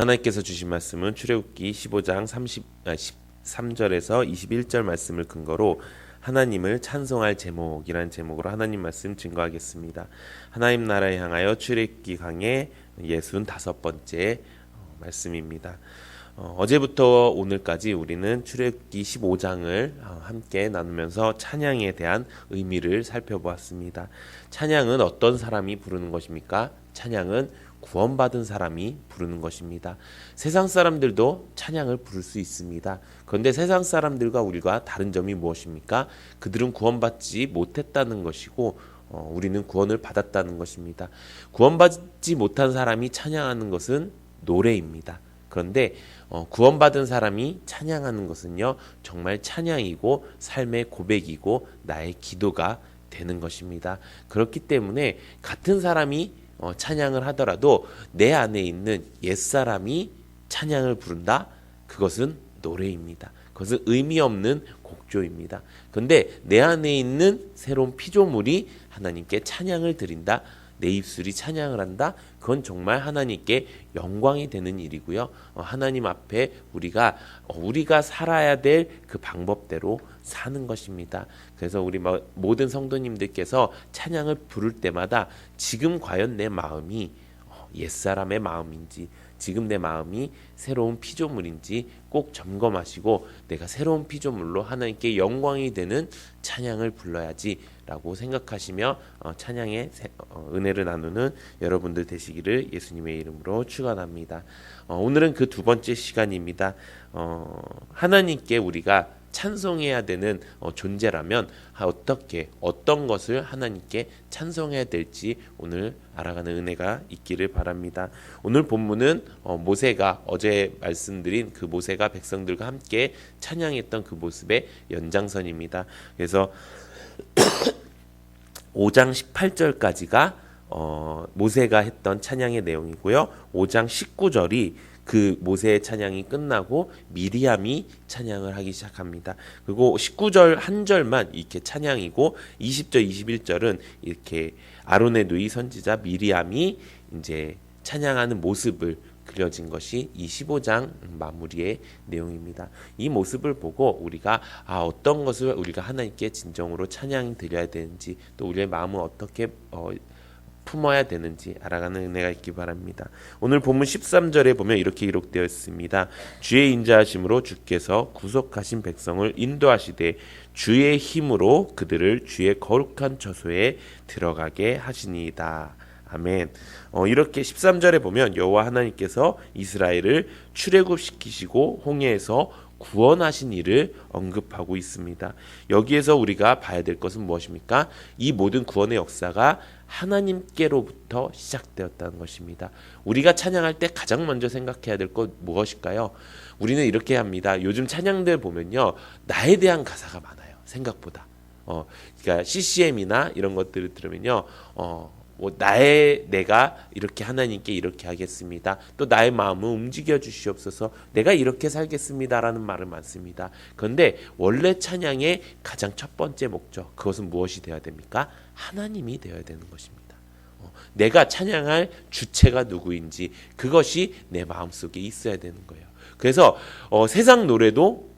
하나님께서 주신 말씀은 출애굽기 15장 30, 아, 13절에서 21절 말씀을 근거로 하나님을 찬송할 제목이라는 제목으로 하나님 말씀 증거하겠습니다. 하나님 나라에 향하여 출애굽기 강의 65번째 어, 말씀입니다. 어, 제부터 오늘까지 우리는 출애굽기 15장을 어, 함께 나누면서 찬양에 대한 의미를 살펴보았습니다. 찬양은 어떤 사람이 부르는 것입니까? 찬양은 구원받은 사람이 부르는 것입니다. 세상 사람들도 찬양을 부를 수 있습니다. 그런데 세상 사람들과 우리가 다른 점이 무엇입니까? 그들은 구원받지 못했다는 것이고 어, 우리는 구원을 받았다는 것입니다. 구원받지 못한 사람이 찬양하는 것은 노래입니다. 그런데 어, 구원받은 사람이 찬양하는 것은요 정말 찬양이고 삶의 고백이고 나의 기도가 되는 것입니다. 그렇기 때문에 같은 사람이 어, 찬양을 하더라도 내 안에 있는 옛 사람이 찬양을 부른다. 그것은 노래입니다. 그것은 의미 없는 곡조입니다. 그런데 내 안에 있는 새로운 피조물이 하나님께 찬양을 드린다. 내 입술이 찬양을 한다. 그건 정말 하나님께 영광이 되는 일이고요. 어, 하나님 앞에 우리가 어, 우리가 살아야 될 그 방법대로 사는 것입니다. 그래서 우리 모든 성도님들께서 찬양을 부를 때마다 지금 과연 내 마음이 어, 옛사람의 마음인지 지금 내 마음이 새로운 피조물인지 꼭 점검하시고 내가 새로운 피조물로 하나님께 영광이 되는 찬양을 불러야지라고 생각하시며 어, 찬양의 어, 은혜를 나누는 여러분들 되시기를 예수님의 이름으로 축원합니다. 어, 오늘은 그 두 번째 시간입니다. 하나님께 우리가 찬송해야 되는 어, 존재라면 어떻게 어떤 것을 하나님께 찬송해야 될지 오늘 알아가는 은혜가 있기를 바랍니다. 오늘 본문은 어, 모세가 어제 말씀드린 그 모세가 백성들과 함께 찬양했던 그 모습의 연장선입니다. 그래서 5장 18절까지가 어, 모세가 했던 찬양의 내용이고요. 5장 19절이 그 모세의 찬양이 끝나고 미리암이 찬양을 하기 시작합니다. 그리고 19절 한 절만 이렇게 찬양이고 20절 21절은 이렇게 아론의 누이 선지자 미리암이 이제 찬양하는 모습을 그려진 것이 이 15장 마무리의 내용입니다. 이 모습을 보고 우리가 아 어떤 것을 우리가 하나님께 진정으로 찬양 드려야 되는지 또 우리의 마음을 어떻게 어, 품어야 되는지 알아가는 은혜가 있기 바랍니다. 오늘 본문 13절에 보면 이렇게 기록되어 있습니다. 주의 인자하심으로 주께서 구속하신 백성을 인도하시되 주의 힘으로 그들을 주의 거룩한 처소에 들어가게 하시니이다. 아멘. 어, 이렇게 13절에 보면 여호와 하나님께서 이스라엘을 출애굽시키시고 홍해에서 구원하신 일을 언급하고 있습니다. 여기에서 우리가 봐야 될 것은 무엇입니까? 이 모든 구원의 역사가 하나님께로부터 시작되었다는 것입니다. 우리가 찬양할 때 가장 먼저 생각해야 될 것 무엇일까요? 우리는 이렇게 합니다. 요즘 찬양들 보면요. 나에 대한 가사가 많아요. 생각보다. 어, 그러니까 CCM이나 이런 것들을 들으면요. 어, 뭐 나의 내가 이렇게 하나님께 이렇게 하겠습니다. 또 나의 마음을 움직여 주시옵소서. 내가 이렇게 살겠습니다라는 말을 많습니다. 그런데 원래 찬양의 가장 첫 번째 목적 그것은 무엇이 되어야 됩니까? 하나님이 되어야 되는 것입니다. 어, 내가 찬양할 주체가 누구인지 그것이 내 마음속에 있어야 되는 거예요. 그래서 어, 세상 노래도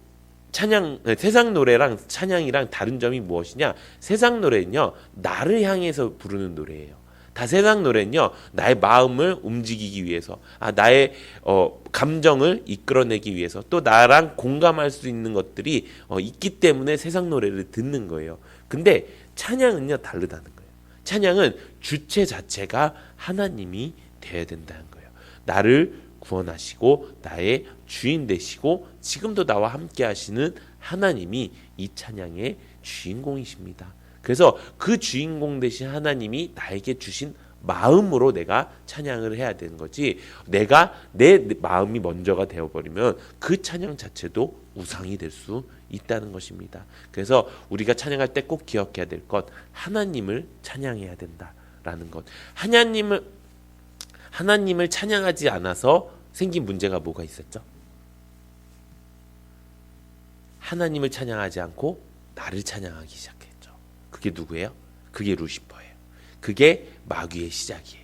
찬양 세상 노래랑 찬양이랑 다른 점이 무엇이냐? 세상 노래는요 나를 향해서 부르는 노래예요. 다 세상 노래는요 나의 마음을 움직이기 위해서 아 나의 어 감정을 이끌어내기 위해서 또 나랑 공감할 수 있는 것들이 어 있기 때문에 세상 노래를 듣는 거예요. 근데 찬양은요 다르다는 거예요. 찬양은 주체 자체가 하나님이 되어야 된다는 거예요. 나를 구원하시고 나의 주인 되시고 지금도 나와 함께 하시는 하나님이 이 찬양의 주인공이십니다. 그래서 그 주인공 되신 하나님이 나에게 주신 마음으로 내가 찬양을 해야 되는 거지. 내가 내 마음이 먼저가 되어버리면 그 찬양 자체도 우상이 될 수 있다는 것입니다. 그래서 우리가 찬양할 때 꼭 기억해야 될 것, 하나님을 찬양해야 된다라는 것. 하나님을 하나님을 찬양하지 않아서 생긴 문제가 뭐가 있었죠? 하나님을 찬양하지 않고 나를 찬양하기 시작했죠. 그게 누구예요? 그게 루시퍼예요. 그게 마귀의 시작이에요.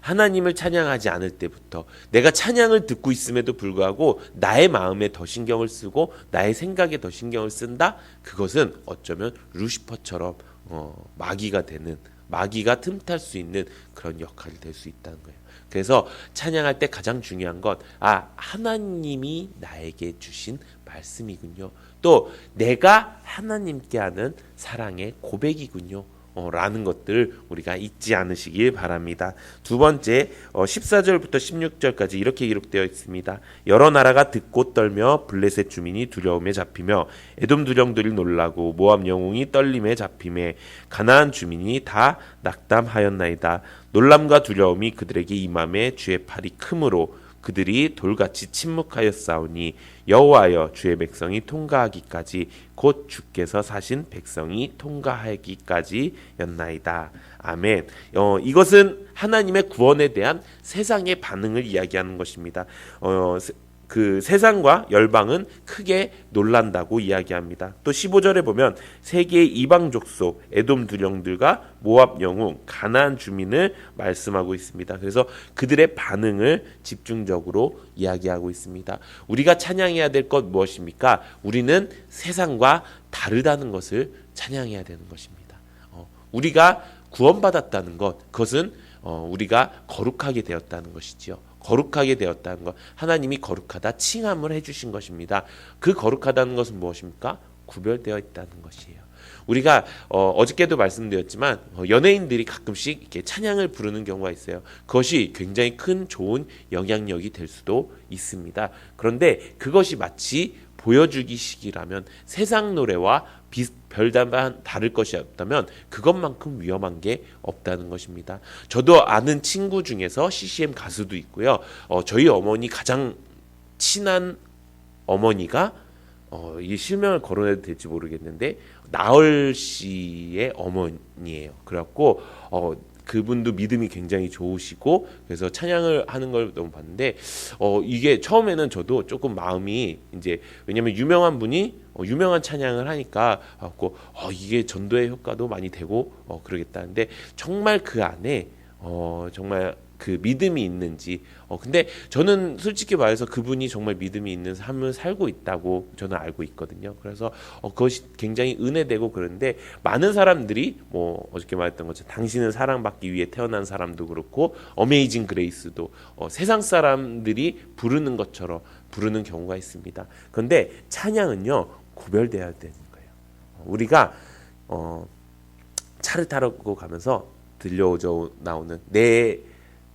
하나님을 찬양하지 않을 때부터 내가 찬양을 듣고 있음에도 불구하고 나의 마음에 더 신경을 쓰고 나의 생각에 더 신경을 쓴다. 그것은 어쩌면 루시퍼처럼 어, 마귀가 되는 마귀가 틈탈 수 있는 그런 역할이 될 수 있다는 거예요. 그래서 찬양할 때 가장 중요한 것, 아, 하나님이 나에게 주신 말씀이군요. 또 내가 하나님께 하는 사랑의 고백이군요. 어, 라는 것들 우리가 잊지 않으시길 바랍니다. 두 번째, 어, 14절부터 16절까지 이렇게 기록되어 있습니다. 여러 나라가 듣고 떨며 블레셋 주민이 두려움에 잡히며 에돔 두령들이 놀라고 모압 영웅이 떨림에 잡힘에 가나안 주민이 다 낙담하였나이다. 놀람과 두려움이 그들에게 임함에 주의 팔이 크므로 그들이 돌같이 침묵하였사오니 여호와여 주의 백성이 통과하기까지 곧 주께서 사신 백성이 통과하기까지였나이다. 아멘. 어, 이것은 하나님의 구원에 대한 세상의 반응을 이야기하는 것입니다. 어, 세- 그 세상과 열방은 크게 놀란다고 이야기합니다. 또 15절에 보면 세계의 이방 족속 에돔 두령들과 모압 영웅 가나안 주민을 말씀하고 있습니다. 그래서 그들의 반응을 집중적으로 이야기하고 있습니다. 우리가 찬양해야 될 것 무엇입니까? 우리는 세상과 다르다는 것을 찬양해야 되는 것입니다. 어, 우리가 구원받았다는 것, 그것은 어, 우리가 거룩하게 되었다는 것이지요. 거룩하게 되었다는 것, 하나님이 거룩하다 칭함을 해주신 것입니다. 그 거룩하다는 것은 무엇입니까? 구별되어 있다는 것이에요. 우리가 어, 어저께도 말씀드렸지만 어, 연예인들이 가끔씩 이렇게 찬양을 부르는 경우가 있어요. 그것이 굉장히 큰 좋은 영향력이 될 수도 있습니다. 그런데 그것이 마치 보여주기식이라면 세상 노래와 비, 별다만 다를 것이 없다면 그것만큼 위험한 게 없다는 것입니다. 저도 아는 친구 중에서 CCM 가수도 있고요. 어, 저희 어머니 가장 친한 어머니가 어, 이 실명을 거론해도 될지 모르겠는데 나얼 씨의 어머니예요. 그래갖고 어, 그분도 믿음이 굉장히 좋으시고 그래서 찬양을 하는 걸 너무 봤는데 어 이게 처음에는 저도 조금 마음이 이제 왜냐면 유명한 분이 어, 유명한 찬양을 하니까 갖고 어 이게 전도의 효과도 많이 되고 어 그러겠다는데 정말 그 안에 어 정말 그 믿음이 있는지 어 근데 저는 솔직히 말해서 그분이 정말 믿음이 있는 삶을 살고 있다고 저는 알고 있거든요. 그래서 어 그것이 굉장히 은혜되고 그런데 많은 사람들이 뭐 어저께 말했던 것처럼 당신은 사랑받기 위해 태어난 사람도 그렇고 어메이징 그레이스도 어 세상 사람들이 부르는 것처럼 부르는 경우가 있습니다. 그런데 찬양은요 구별돼야 되는 거예요. 우리가 어 차를 타고 가면서 들려오죠 나오는 내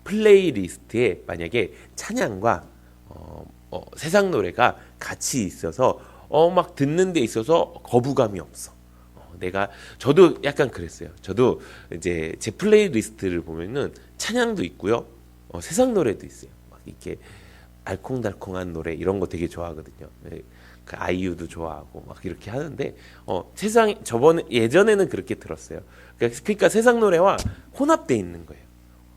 플레이리스트에 만약에 찬양과 어, 어, 세상 노래가 같이 있어서 어 막 듣는 데 있어서 거부감이 없어. 어, 내가 저도 약간 그랬어요. 저도 이제 제 플레이리스트를 보면은 찬양도 있고요. 어, 세상 노래도 있어요. 막 이렇게 알콩달콩한 노래 이런 거 되게 좋아하거든요. 네, 그 아이유도 좋아하고 막 이렇게 하는데 어, 세상 저번에 예전에는 그렇게 들었어요. 그러니까, 그러니까 세상 노래와 혼합돼 있는 거예요.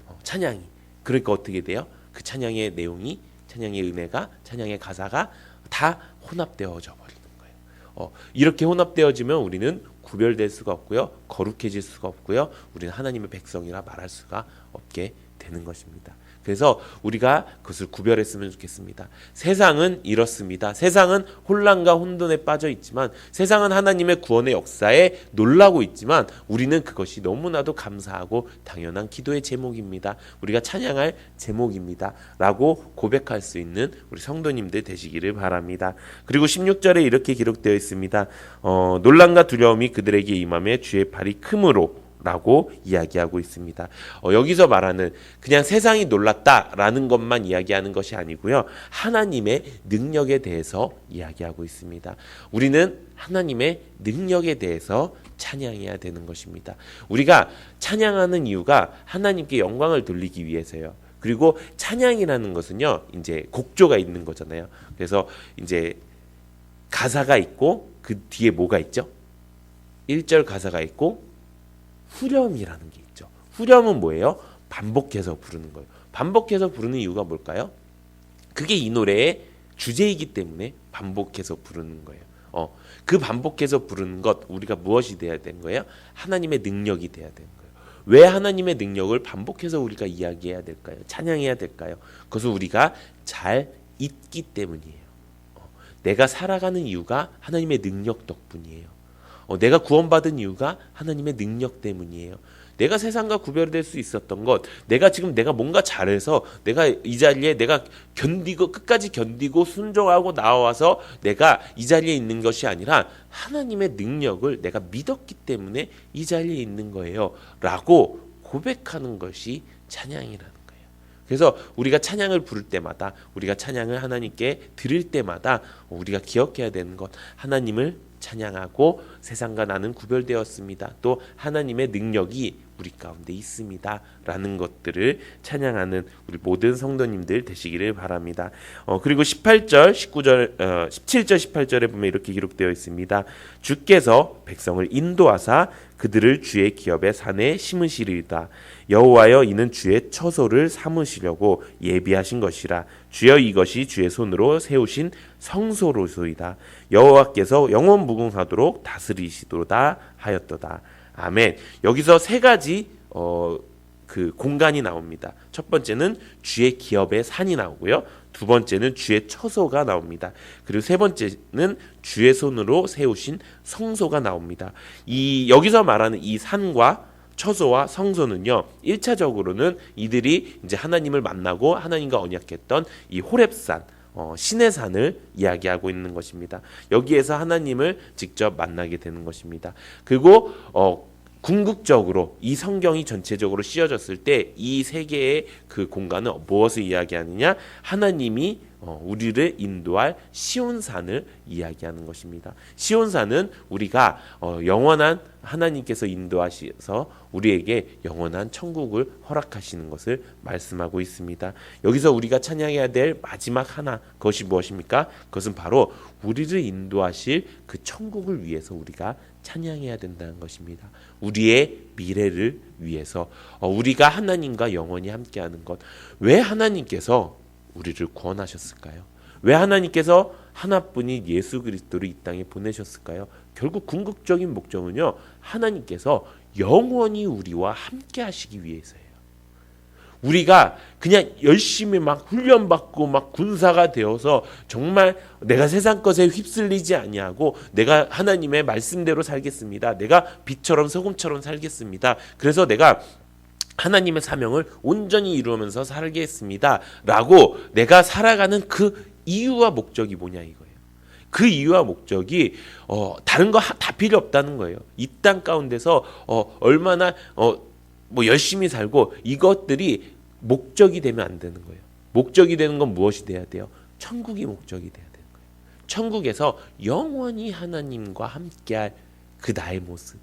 어, 찬양이. 그러니까 어떻게 돼요? 그 찬양의 내용이 찬양의 은혜가 찬양의 가사가 다 혼합되어져 버리는 거예요. 어, 이렇게 혼합되어지면 우리는 구별될 수가 없고요. 거룩해질 수가 없고요. 우리는 하나님의 백성이라 말할 수가 없게 되는 것입니다. 그래서 우리가 그것을 구별했으면 좋겠습니다. 세상은 이렇습니다. 세상은 혼란과 혼돈에 빠져 있지만 세상은 하나님의 구원의 역사에 놀라고 있지만 우리는 그것이 너무나도 감사하고 당연한 기도의 제목입니다. 우리가 찬양할 제목입니다. 라고 고백할 수 있는 우리 성도님들 되시기를 바랍니다. 그리고 16절에 이렇게 기록되어 있습니다. 어, 논란과 두려움이 그들에게 임함에 주의 발이 크므로 라고 이야기하고 있습니다. 어, 여기서 말하는 그냥 세상이 놀랐다라는 것만 이야기하는 것이 아니고요. 하나님의 능력에 대해서 이야기하고 있습니다. 우리는 하나님의 능력에 대해서 찬양해야 되는 것입니다. 우리가 찬양하는 이유가 하나님께 영광을 돌리기 위해서요. 그리고 찬양이라는 것은요, 이제 곡조가 있는 거잖아요. 그래서 이제 가사가 있고 그 뒤에 뭐가 있죠? 1절 가사가 있고 후렴이라는 게 있죠. 후렴은 뭐예요? 반복해서 부르는 거예요. 반복해서 부르는 이유가 뭘까요? 그게 이 노래의 주제이기 때문에 반복해서 부르는 거예요. 어, 그 반복해서 부르는 것 우리가 무엇이 돼야 되는 거예요? 하나님의 능력이 돼야 되는 거예요. 왜 하나님의 능력을 반복해서 우리가 이야기해야 될까요? 찬양해야 될까요? 그것은 우리가 잘 잊기 때문이에요. 어, 내가 살아가는 이유가 하나님의 능력 덕분이에요. 어, 내가 구원받은 이유가 하나님의 능력 때문이에요. 내가 세상과 구별될 수 있었던 것, 내가 지금 내가 뭔가 잘해서 내가 이 자리에 내가 견디고 끝까지 견디고 순종하고 나와서 내가 이 자리에 있는 것이 아니라 하나님의 능력을 내가 믿었기 때문에 이 자리에 있는 거예요.라고 고백하는 것이 찬양이라는 거예요. 그래서 우리가 찬양을 부를 때마다 우리가 찬양을 하나님께 드릴 때마다 우리가 기억해야 되는 것 하나님을 찬양하고 세상과 나는 구별되었습니다. 또 하나님의 능력이 우리 가운데 있습니다라는 것들을 찬양하는 우리 모든 성도님들 되시기를 바랍니다. 어, 그리고 18절, 19절, 어, 17절, 18절에 보면 이렇게 기록되어 있습니다. 주께서 백성을 인도하사 그들을 주의 기업의 산에 심으시리이다. 여호와여 이는 주의 처소를 삼으시려고 예비하신 것이라. 주여 이것이 주의 손으로 세우신 성소로소이다. 여호와께서 영원 무궁하도록 다스리시도다 하였도다. 아멘. 여기서 세 가지 어, 그 공간이 나옵니다. 첫 번째는 주의 기업의 산이 나오고요. 두 번째는 주의 처소가 나옵니다. 그리고 세 번째는 주의 손으로 세우신 성소가 나옵니다. 이 여기서 말하는 이 산과 처소와 성소는요. 1차적으로는 이들이 이제 하나님을 만나고 하나님과 언약했던 이 호렙산 어, 신의 산을 이야기하고 있는 것입니다. 여기에서 하나님을 직접 만나게 되는 것입니다. 그리고 어, 궁극적으로 이 성경이 전체적으로 씌어졌을 때 이 세 개의 그 공간은 무엇을 이야기하느냐? 하나님이 어, 우리를 인도할 시온산을 이야기하는 것입니다. 시온산은 우리가 어, 영원한 하나님께서 인도하셔서 우리에게 영원한 천국을 허락하시는 것을 말씀하고 있습니다. 여기서 우리가 찬양해야 될 마지막 하나 그것이 무엇입니까? 그것은 바로 우리를 인도하실 그 천국을 위해서 우리가 찬양해야 된다는 것입니다. 우리의 미래를 위해서 어, 우리가 하나님과 영원히 함께하는 것. 왜 하나님께서 우리를 구원하셨을까요? 왜 하나님께서 하나뿐인 예수 그리스도를 이 땅에 보내셨을까요? 결국 궁극적인 목적은요. 하나님께서 영원히 우리와 함께 하시기 위해서예요. 우리가 그냥 열심히 막 훈련받고 막 군사가 되어서 정말 내가 세상 것에 휩쓸리지 아니하고 내가 하나님의 말씀대로 살겠습니다. 내가 빛처럼 소금처럼 살겠습니다. 그래서 내가 하나님의 사명을 온전히 이루면서 살겠습니다. 라고 내가 살아가는 그 이유와 목적이 뭐냐 이거예요. 그 이유와 목적이 어, 다른 거 다 필요 없다는 거예요. 이 땅 가운데서 어, 얼마나 어, 뭐 열심히 살고 이것들이 목적이 되면 안 되는 거예요. 목적이 되는 건 무엇이 돼야 돼요? 천국이 목적이 돼야 되는 거예요. 천국에서 영원히 하나님과 함께할 그 나의 모습.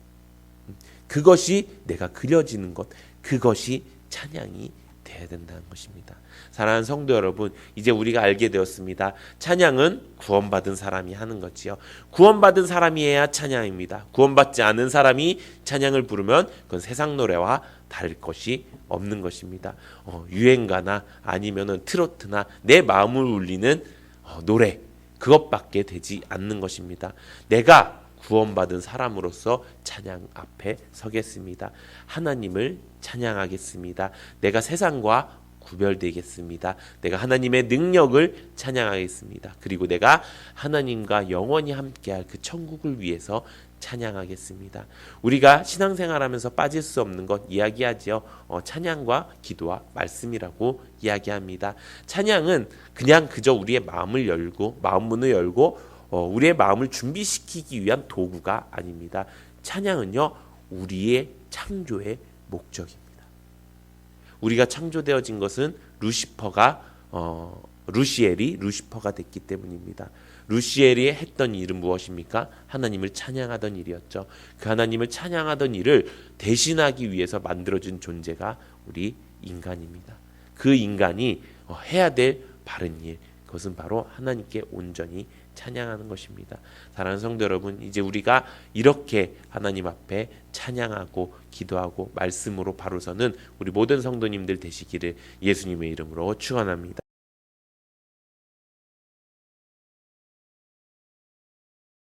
그것이 내가 그려지는 것. 그것이 찬양이 돼야 된다는 것입니다. 사랑하는 성도 여러분, 이제 우리가 알게 되었습니다. 찬양은 구원받은 사람이 하는 거지요. 구원받은 사람이 해야 찬양입니다. 구원받지 않은 사람이 찬양을 부르면 그건 세상 노래와 다를 것이 없는 것입니다. 어, 유행가나 아니면은 트로트나 내 마음을 울리는 어, 노래 그것밖에 되지 않는 것입니다. 내가 구원받은 사람으로서 찬양 앞에 서겠습니다. 하나님을 찬양하겠습니다. 내가 세상과 구별되겠습니다. 내가 하나님의 능력을 찬양하겠습니다. 그리고 내가 하나님과 영원히 함께할 그 천국을 위해서 찬양하겠습니다. 우리가 신앙생활하면서 빠질 수 없는 것 이야기하지요. 어, 찬양과 기도와 말씀이라고 이야기합니다. 찬양은 그냥 그저 우리의 마음을 열고 마음 문을 열고 어, 우리의 마음을 준비시키기 위한 도구가 아닙니다. 찬양은요 우리의 창조의 목적입니다. 우리가 창조되어진 것은 루시퍼가 어, 루시엘이 루시퍼가 됐기 때문입니다. 루시엘이 했던 일은 무엇입니까? 하나님을 찬양하던 일이었죠. 그 하나님을 찬양하던 일을 대신하기 위해서 만들어진 존재가 우리 인간입니다. 그 인간이 어, 해야 될 바른 일, 그것은 바로 하나님께 온전히 찬양하는 것입니다. 사랑하는 성도 여러분, 이제 우리가 이렇게 하나님 앞에 찬양하고 기도하고 말씀으로 바로 서는 우리 모든 성도님들 되시기를 예수님의 이름으로 축원합니다.